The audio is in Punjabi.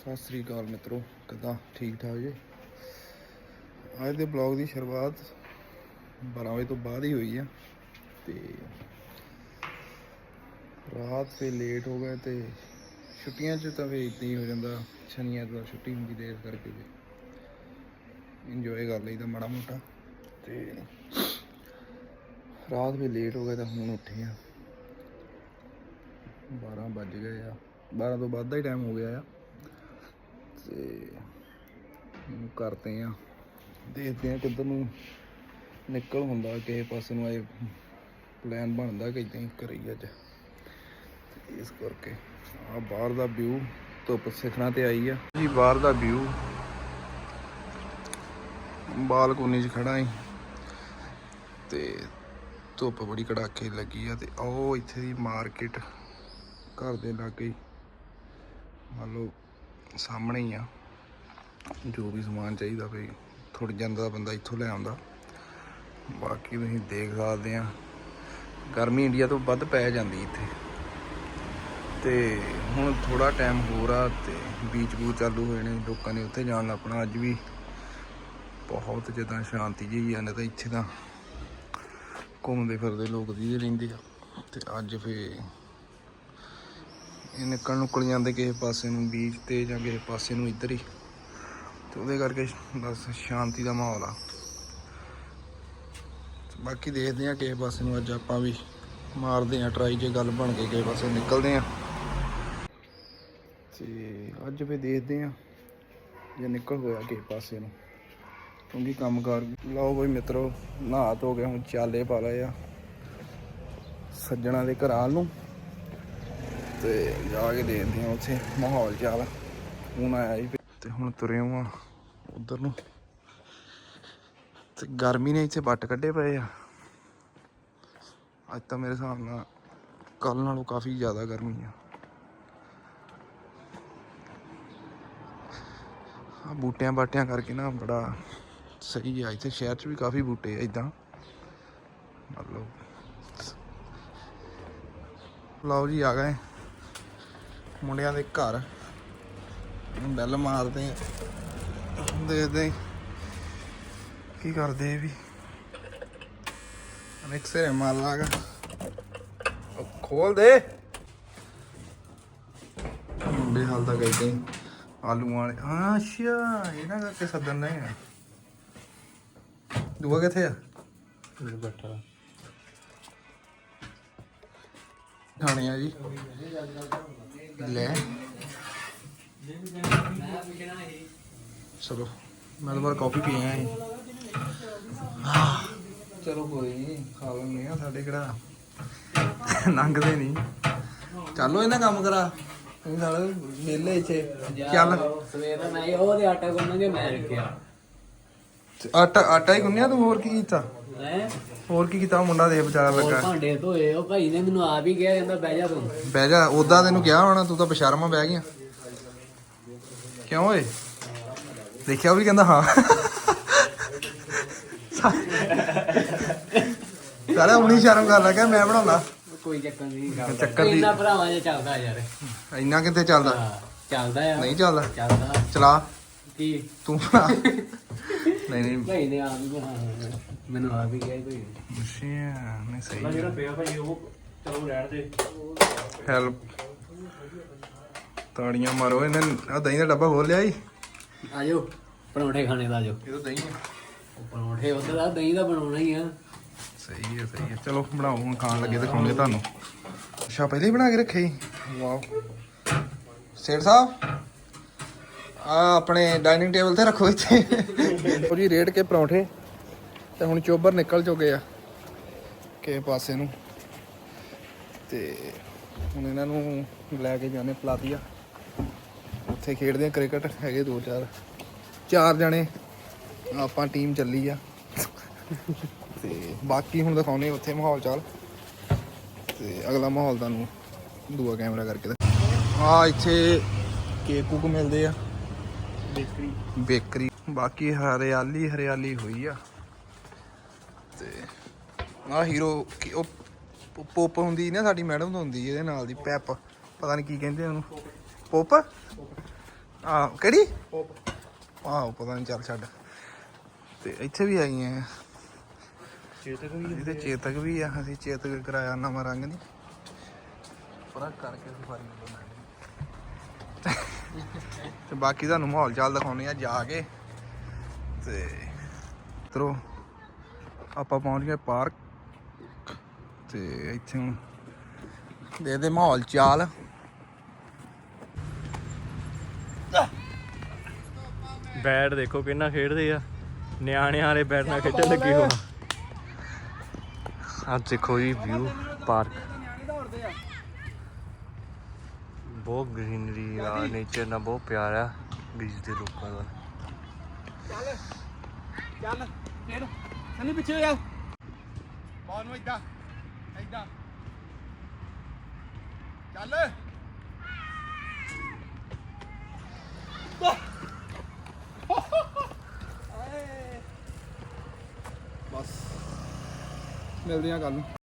ਸਤਿ ਸ੍ਰੀ ਅਕਾਲ ਮਿੱਤਰੋ, ਕਿੱਦਾਂ? ਠੀਕ ਠਾਕ ਜੀ? ਅੱਜ ਦੇ ਬਲੌਗ ਦੀ ਸ਼ੁਰੂਆਤ 12 ਵਜੇ ਤੋਂ ਬਾਅਦ ਹੀ ਹੋਈ ਆ ਤੇ ਰਾਤ ਤੇ ਲੇਟ ਹੋ ਗਏ ਤੇ ਛੁੱਟੀਆਂ 'ਚ ਤਾਂ ਫੇ ਇਦਾਂ ਹੀ ਹੋ ਜਾਂਦਾ, ਸ਼ਨੀਆਂ ਤੋਂ ਛੁੱਟੀ ਹੁੰਦੀ ਦੇਰ ਕਰਕੇ ਵੀ। ਇੰਜੋਏ ਕਰ ਲਈਦਾ ਮਾੜਾ ਮੋਟਾ ਤੇ ਰਾਤ ਵੀ ਲੇਟ ਹੋ ਗਏ ਤਾਂ ਹੁਣ ਉੱਠੇ ਆ। 12 ਵੱਜ ਗਏ ਆ। 12 ਤੋਂ ਵੱਧ ਦਾ ਹੀ ਟਾਈਮ ਹੋ ਗਿਆ ਆ। ਤੇ ਹੁਣ ਕਰਦੇ ਆ ਦੇਖਦੇ ਆ ਕਿੱਧਰ ਨੂੰ ਨਿਕਲ ਹੁੰਦਾ, ਕਿਸੇ ਪਾਸੇ ਨੂੰ ਆਏ ਪਲਾਨ ਬਣਦਾ ਕਿ ਇਦਾਂ ਹੀ ਕਰੀ ਅੱਜ। ਇਸ ਕਰਕੇ ਆ ਬਾਹਰ ਦਾ ਵਿਊ ਧੁੱਪ ਸਿੱਖਣਾ ਤੇ ਆਈ ਆ। ਜੀ, ਬਾਹਰ ਦਾ ਵਿਊ ਬਾਲਕੋਨੀ 'ਚ ਖੜਾ ਆਂ ਤੇ ਧੁੱਪ ਬੜੀ ਕੜਾਕੇ ਲੱਗੀ ਆ ਤੇ ਉਹ ਇੱਥੇ ਦੀ ਮਾਰਕੀਟ ਘਰ ਦੇ ਲਾਗੇ ਮੰਨ ਲਓ ਸਾਹਮਣੇ ਹੀ ਆ। ਜੋ ਵੀ ਸਮਾਨ ਚਾਹੀਦਾ ਭਈ ਥੋੜੀ ਜਾਂਦਾ ਬੰਦਾ ਇੱਥੋਂ ਲੈ ਆਉਂਦਾ। ਬਾਕੀ ਤੁਸੀਂ ਦੇਖ ਸਕਦੇ ਆ। ਗਰਮੀ ਇੰਡੀਆ ਤੋਂ ਵੱਧ ਪੈ ਜਾਂਦੀ ਇੱਥੇ। ਤੇ ਹੁਣ ਥੋੜਾ ਟਾਈਮ ਹੋਰ ਆ ਤੇ ਬੀਚ ਬੂਚ ਚਾਲੂ ਹੋਏ ਨੇ। ਲੋਕਾਂ ਨੇ ਉੱਥੇ ਜਾਣ ਲੱਪਣਾ। ਅੱਜ ਵੀ ਬਹੁਤ ਜਿੱਦਾਂ ਸ਼ਾਂਤੀ ਜਿਹੀ ਆ ਨਾ ਤਾਂ ਇੱਥੇ ਤਾਂ ਘੁੰਮਦੇ ਫਿਰਦੇ ਲੋਕ ਦੀ ਰਹਿੰਦੇ ਆ। ਤੇ ਅੱਜ ਫੇ ਇਹ ਨਿਕਲ ਨੁਕਲ ਜਾਂਦੇ ਕਿਸੇ ਪਾਸੇ ਨੂੰ, ਬੀਚ ਤੇ ਜਾਂ ਕਿਸੇ ਪਾਸੇ ਨੂੰ ਇੱਧਰ ਹੀ। ਤੇ ਉਹਦੇ ਕਰਕੇ ਬਸ ਸ਼ਾਂਤੀ ਦਾ ਮਾਹੌਲ ਆ। ਬਾਕੀ ਦੇਖਦੇ ਆ ਕਿਸੇ ਪਾਸੇ ਨੂੰ ਅੱਜ ਆਪਾਂ ਵੀ ਮਾਰਦੇ ਆ ਟਰਾਈ ਜੇ ਗੱਲ ਬਣ ਕੇ ਕਿਸੇ ਪਾਸੇ ਨਿਕਲਦੇ ਆ ਤੇ ਅੱਜ ਵੀ ਦੇਖਦੇ ਆ ਜੇ ਨਿਕਲ ਹੋਇਆ ਕਿਸੇ ਪਾਸੇ ਨੂੰ। ਕਿਉਂਕਿ ਕੰਮਕਾਰ, ਲਓ ਬਈ ਮਿੱਤਰੋ, ਨਹਾ ਧੋ ਕੇ ਹੁਣ ਚਾਲੇ ਪਾ ਲਏ ਆ। ਸੱਜਣਾ ਦੇ ਘਰਾਂ ਨੂੰ। ਤੇ ਜਾ ਕੇ ਦੇਖਦੇ ਆ ਉੱਥੇ ਮਾਹੌਲ ਚਾਲ ਹੁਣ ਆਇਆ ਜੀ ਤੇ ਹੁਣ ਤੁਰੇ ਆ ਉਧਰ ਨੂੰ। ਤੇ ਗਰਮੀ ਨੇ ਇੱਥੇ ਵੱਟ ਕੱਢੇ ਪਏ ਆ। ਅੱਜ ਤਾਂ ਮੇਰੇ ਹਿਸਾਬ ਨਾਲ ਕੱਲ ਨਾਲੋਂ ਕਾਫੀ ਜ਼ਿਆਦਾ ਗਰਮੀ ਆ। ਆ ਬੂਟਿਆਂ ਬਾਟਿਆਂ ਕਰਕੇ ਨਾ ਬੜਾ ਸਹੀ ਆ। ਇੱਥੇ ਸ਼ਹਿਰ 'ਚ ਵੀ ਕਾਫੀ ਬੂਟੇ ਆ ਇਦਾਂ। ਮਤਲਬ ਲਓ ਜੀ, ਆ ਗਏ। ਮੁੰਡਿਆਂ ਦੇ ਘਰ। ਬੈਲ ਮਾਰਦੇ ਆ। ਦੇਖਦੇ ਕੀ ਕਰਦੇ ਇਹ ਵੀ। ਅਨੇਕਸੇ ਮਾਰ ਲਾਗਾ ਖੋਲ ਦੇ। ਮੁੰਡੇ ਹਾਲ ਤਾਂ ਗਏ ਤੇ ਆਲੂ ਵਾਲੇ। ਹਾਂ, ਅੱਛਾ, ਇਹਨਾਂ ਕਰਕੇ ਸੱਦਣ ਨਹੀਂ ਆ। ਦੂਆ ਕਿੱਥੇ ਆ? ਬੈਠਾ। ਖਾਣੇ ਆ ਜੀ। ਲੈ। ਚਲੋ, ਮੈਂ ਤਾਂ ਕਾਫੀ ਪੀ ਆਇਆ ਸੀ। ਚਲੋ ਕੋਈ ਨਹੀਂ ਖਾ ਲੈਂਦੇ ਆ ਸਾਡੇ ਕਿਹੜਾ। ਲੰਘਦੇ ਨਹੀਂ ਚੱਲੋ ਇਹਨਾਂ ਕੰਮ ਕਰਾ। ਇਹ ਨਾਲ ਮੇਲੇ ਇੱਥੇ। ਚੱਲ। ਸਵੇਰ ਦਾ ਮੈਂ ਉਹਦੇ ਆਟਾ ਗੁੰਨਾਂਗੇ ਮੈਂ ਰੱਖਿਆ। ਆਟਾ ਆਟਾ ਹੀ ਗੁੰਨਿਆ ਤੂੰ? ਹੋਰ ਕੀ ਕੀਤਾ? ਹੈ? ਹੋਰ ਕੀ ਕੀਤਾ? ਮੁੰਡਾ ਦੇ ਵਿਚਾਰਾ ਹੋਰ ਲੱਗਾ ਭਾਂਡੇ ਧੋਏ। ਉਹ ਭਾਈ ਨੇ ਮੈਨੂੰ ਆਪ ਹੀ ਕਿਹਾ ਕਹਿੰਦਾ ਬਹਿ ਜਾ ਤੂੰ। ਬਹਿ ਜਾ। ਉਦਾਂ ਤੈਨੂੰ ਕਿਹਾ ਹੋਣਾ ਤੂੰ ਤਾਂ ਬਸ਼ਰਮਾ ਬਹਿ ਗਿਆ ਕਿਉਂ ਓਏ? ਦੇਖਿਆ ਉਹ ਵੀ ਕਹਿੰਦਾ ਹਾਂ। ਸਾਰਾ ਉਨੀ ਸ਼ਰਮ ਕਰ ਲੱਗਾ ਮੈਂ ਬਣਾਉਣਾ। ਕੋਈ ਚੱਕਰ ਨਹੀਂ ਚੱਕਰ ਦੀ- ਇੰਨਾ ਭਰਾਵਾਂ ਜਿਹਾ ਚੱਲਦਾ ਯਾਰ। ਇੰਨਾ ਕਿੱਥੇ ਚੱਲਦਾ? ਹਾਂ, ਚੱਲਦਾ ਆ ਨਹੀਂ ਚੱਲਦਾ। ਚੱਲਦਾ। ਚਲਾ। ਕੀ? ਤੂੰ ਬਣਾ। ਨਹੀਂ ਨਹੀਂ। ਭਾਈ ਨੇ ਆਪ ਹੀ ਮੈਨੂੰ ਆਪ ਹੀ ਕਿਹਾ ਕੋਈ ਅੱਛਾ ਨਹੀਂ ਸਹੀ। ਜਿਹੜਾ ਪਿਆ ਭਾਈ ਉਹ ਚਲੋ ਰਹਿਣ ਦੇ। ਹੈਲਪ ਤਾੜੀਆਂ ਮਾਰੋ ਇਹਨਾਂ ਆ ਦਹੀਂ ਦਾ ਡੱਬਾ ਖੋਲ ਲਿਆ ਈ ਆਜੋ ਪਰੌਂਠੇ ਖਾਣੇ ਦਾ ਆਜੋ। ਇਹ ਤਾਂ ਦਹੀਂ ਹੈ ਉਹ ਪਰੌਂਠੇ ਉਹਦੇ ਦਾ ਦਹੀਂ ਦਾ ਬਣਾਉਣਾ ਹੀ ਆ। ਸਹੀ ਹੈ ਸਹੀ ਹੈ ਚਲੋ ਬਣਾਓ ਹੁਣ ਖਾਣ ਲੱਗੇ ਦਿਖਾਉਂਗੇ ਤੁਹਾਨੂੰ। ਅੱਛਾ ਪਹਿਲੇ ਹੀ ਬਣਾ ਕੇ ਰੱਖੇ ਵਾਓ। ਸੇਠ ਸਾਹਿਬ? ਆ ਆਪਣੇ ਡਾਈਨਿੰਗ ਟੇਬਲ ਤੇ ਰੱਖੋ ਇੱਥੇ। ਉਹ ਜੀ ਰੇਡ ਕੇ ਪਰੌਂਠੇ ਤੇ ਹੁਣ ਚੋਬਰ ਨਿਕਲ ਚੁੱਕੇ ਆ ਕਿਸੇ ਪਾਸੇ ਨੂੰ। ਤੇ ਹੁਣ ਇਹਨਾਂ ਨੂੰ ਲੈ ਕੇ ਜਾਣੇ ਪਲਾਤੀਆ। ਉੱਥੇ ਖੇਡਦੇ ਆ ਕ੍ਰਿਕਟ ਹੈਗੇ ਦੋ ਚਾਰ। ਚਾਰ ਜਣੇ ਆਪਾਂ ਟੀਮ ਚੱਲੀ ਆ। ਤੇ ਬਾਕੀ ਹੁਣ ਦਿਖਾਉਨੇ ਉੱਥੇ ਮਾਹੌਲ ਚਾਲ। ਤੇ ਅਗਲਾ ਮਾਹੌਲ ਤੁਹਾਨੂੰ ਦੂਆ ਕੈਮਰਾ ਕਰਕੇ ਆ ਇੱਥੇ ਕੇਕ ਕੁਕ ਮਿਲਦੇ ਆ। ਬੇਕਰੀ। ਬੇਕਰੀ। ਬਾਕੀ ਹਰਿਆਲੀ ਹਰਿਆਲੀ ਹੋਈ ਆ। ਤੇ ਆ ਹੀਰੋ ਕੀ ਉਹ ਪੋਪ ਹੁੰਦੀ ਨਾ ਸਾਡੀ ਮੈਡਮ ਤੋਂ ਹੁੰਦੀ ਇਹਦੇ ਨਾਲ ਦੀ ਪੈਪ। ਪਤਾ ਨਹੀਂ ਕੀ ਕਹਿੰਦੇ ਉਹਨੂੰ। ਪੋਪ? ਆ ਕਿਹੜੀ? ਆਹ ਪਤਾ ਨਹੀਂ ਚੱਲ ਛੱਡ। ਤੇ ਇੱਥੇ ਵੀ ਆਈਆਂ ਚੇਤਕ ਵੀ ਇਹਦੇ ਚੇਤਕ ਵੀ ਆ ਅਸੀਂ ਚੇਤਕ ਕਰਾਇਆ ਨਵਾਂ ਰੰਗ ਦੀ ਫ਼ਰਕ ਕਰਕੇ ਸਫਾਰੀ ਬਣਾਈ ਤੇ ਬਾਕੀ ਤੁਹਾਨੂੰ ਮਾਹੌਲ ਚਾਲ ਦਿਖਾਉਣੇ ਆ ਜਾ ਕੇ। ਤੇ ਤਰੋ ਆਪਾਂ ਪਹੁੰਚ ਗਏ ਪਾਰਕ। ਤੇ ਇੱਥੇ ਹੁਣ ਦੇ ਦੇ ਮਾਹੌਲ ਚਾਲ। ਬੈਟ ਦੇਖੋ ਕਿੰਨਾ ਖੇਡਦੇ ਆ। ਨਿਆਣਿਆਂ ਵਾਲੇ ਬੈਟ ਨਾਲ ਖੇਡਣ ਲੱਗੇ ਹੋ ਆ। ਦੇਖੋ ਜੀ, ਵਿਊ, ਪਾਰਕ। ਬਹੁਤ ਗ੍ਰੀਨਰੀ ਆ ਨੇਚਰ ਨਾਲ ਬਹੁਤ ਪਿਆਰ ਆ ਗ੍ਰੀਸ ਦੇ ਲੋਕਾਂ ਦਾ ਚੱਲ ਫੇਰ ਸਨੀ ਪਿੱਛੇ ਜਾ ਬਾਲ ਨੂੰ ਇਦਾਂ ਇਦਾਂ ਚੱਲ ਬਸ ਮਿਲਦੇ ਆ ਕੱਲ ਨੂੰ